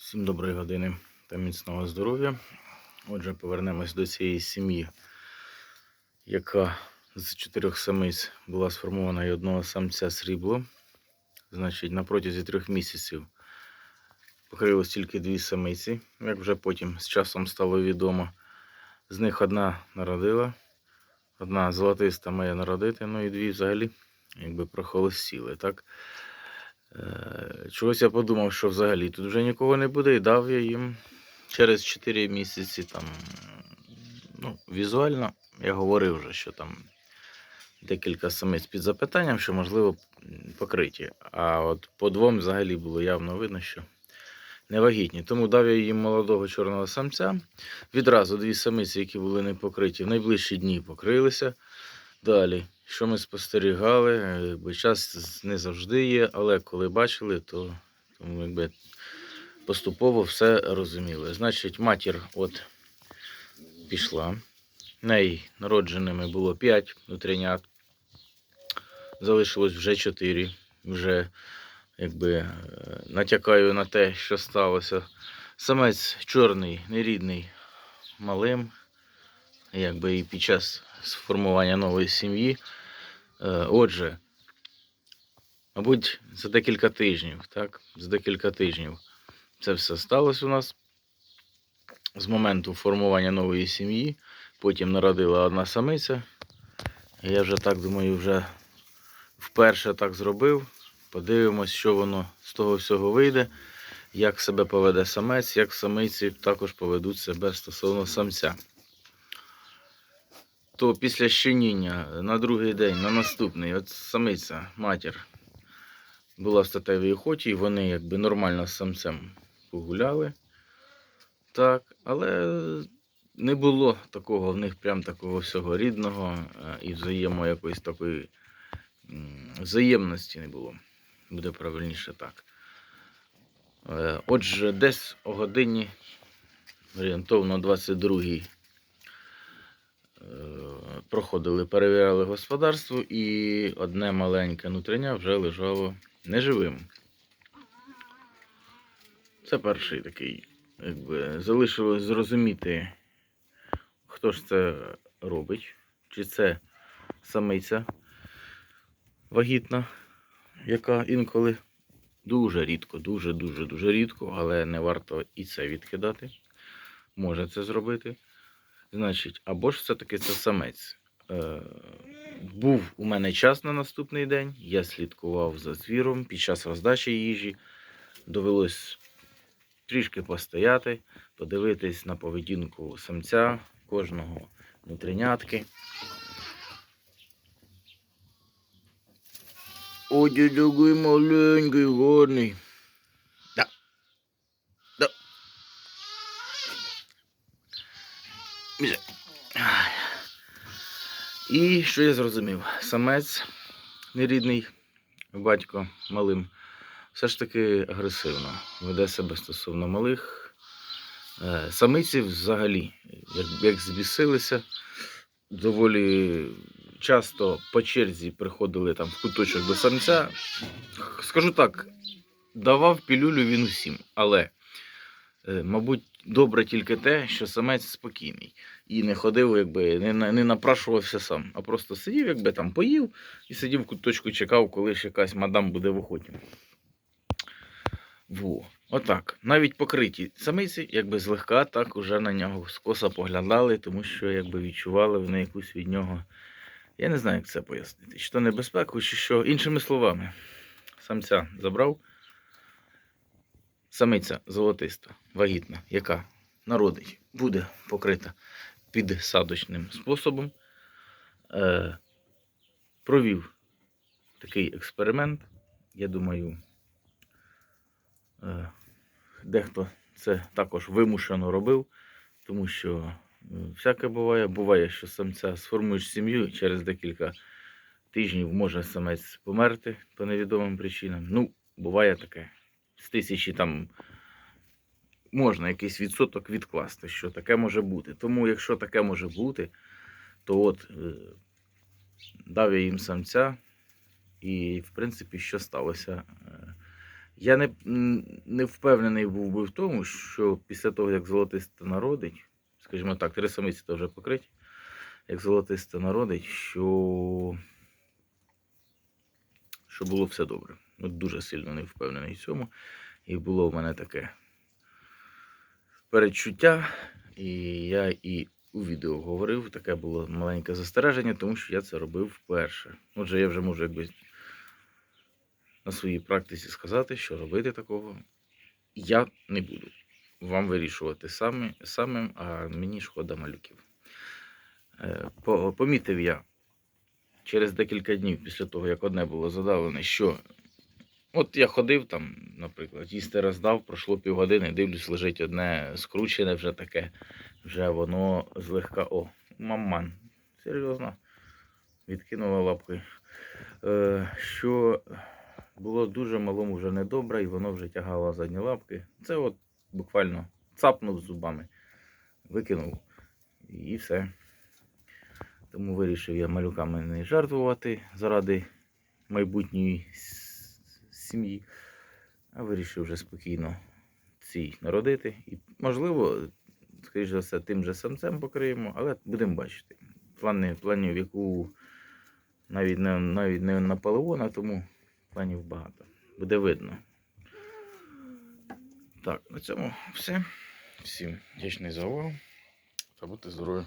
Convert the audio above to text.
Всім доброї години та міцного здоров'я. Отже, повернемось до цієї сім'ї, яка з чотирьох самиць була сформована і одного самця срібло. Значить, на протязі трьох місяців покрилось тільки дві самиці, як вже потім з часом стало відомо. З них одна народила, одна золотиста має народити, ну і дві взагалі якби прохолостіли. Так? Е, Чогось я подумав, що взагалі тут вже нікого не буде, і дав я їм через 4 місяці там. Ну, візуально я говорив вже, що там декілька самиць під запитанням, що можливо покриті. А от по двом взагалі було явно видно, що невагітні. Тому дав я їм молодого чорного самця. Відразу дві самиці, які були не покриті, в найближчі дні покрилися. Далі, що ми спостерігали, е, якби час не завжди є, але коли бачили, то тому якби поступово все розуміли. Значить, матір от пішла. Неї народженими було 5 внутрінят. Залишилось вже 4. Вже якби е, натякаю на те, що сталося. Самець чорний, нерідний, малим, якби і під час сформування нової сім'ї. Е, Отже, мабуть, за декілька тижнів, так? За декілька тижнів це все сталося у нас з моменту формування нової сім'ї. Потім народила одна самиця. Я вже так думаю, вже вперше так зробив. Подивимось, що воно з того всього вийде, як себе поведе самець, як самиці також поведуть себе стосовно самця. То після щеніння на другий день, на наступний, от самиця, матір, була в статевій охоті, і вони якби нормально з самцем погуляли. Так, але не було такого в них прям такого всього рідного е, і взаємо якоїсь такої взаємності не було. Буде правильніше так. Е, Отже, десь о годині, орієнтовно 22-й, е, проходили, перевіряли господарство, і одне маленьке нутриня вже лежало неживим. Це перший такий, якби залишилось зрозуміти, хто ж це робить, чи це самиця вагітна, яка інколи дуже рідко, дуже, дуже, дуже рідко, але не варто і це відкидати. Може це зробити. Значить, або ж все-таки це самець. Е, був у мене час на наступний день, я слідкував за звіром під час роздачі їжі. Довелось трішки постояти, подивитись на поведінку самця, кожного внутрінятки. Ой, ти маленький, гарний. І що я зрозумів? Самець нерідний, батько малим, все ж таки агресивно веде себе стосовно малих. Е, Самиці взагалі, як, збісилися, доволі часто по черзі приходили там в куточок до самця. Скажу так, давав пілюлю він усім, але, е, мабуть, добре тільки те, що самець спокійний і не ходив, якби не, не напрашувався сам, а просто сидів, якби там поїв і сидів в куточку, чекав, коли ж якась мадам буде в охоті. Во. Отак. Навіть покриті самиці, якби злегка так уже на нього скоса поглядали, тому що якби відчували вони якусь від нього. Я не знаю, як це пояснити. Чи то небезпеку, чи що. Іншими словами, самця забрав. Самиця золотиста, вагітна, яка народить, буде покрита підсадочним способом. Е, провів такий експеримент. Я думаю, е, дехто це також вимушено робив, тому що е, всяке буває. Буває, що самця сформуєш сім'ю через декілька тижнів може самець померти по невідомим причинам. Ну, буває таке. З тисячі там можна якийсь відсоток відкласти, що таке може бути. Тому, якщо таке може бути, то от е, дав я їм самця, і, в принципі, що сталося? Е, Я не, не впевнений був би в тому, що після того, як золотисте народить, скажімо так, три самиці то вже покриті, як золотисте народить, що, що було все добре. От дуже сильно не впевнений в цьому. І було в мене таке передчуття, і я і у відео говорив, таке було маленьке застереження, тому що я це робив вперше. Отже, я вже можу якби на своїй практиці сказати, що робити такого я не буду. Вам вирішувати самі, самим, а мені шкода малюків. Е, Помітив я через декілька днів після того, як одне було задавлене, що от я ходив там, наприклад, їсти роздав, пройшло півгодини, дивлюсь, лежить одне скручене вже таке, вже воно злегка. О, маман. Серйозно. Відкинула лапкою. Е, що було дуже малому вже недобре, і воно вже тягало задні лапки. Це от буквально цапнув зубами, викинув і все. Тому вирішив я малюками не жертвувати заради майбутньої сім'ї, а вирішив вже спокійно цій народити. І, можливо, скоріш за все, тим же самцем покриємо, але будемо бачити. Плани, планів, яку навіть не, навіть не наполеона, тому планів багато. Буде видно. Так, на цьому все. Всім вдячний за увагу. Та будьте здорові.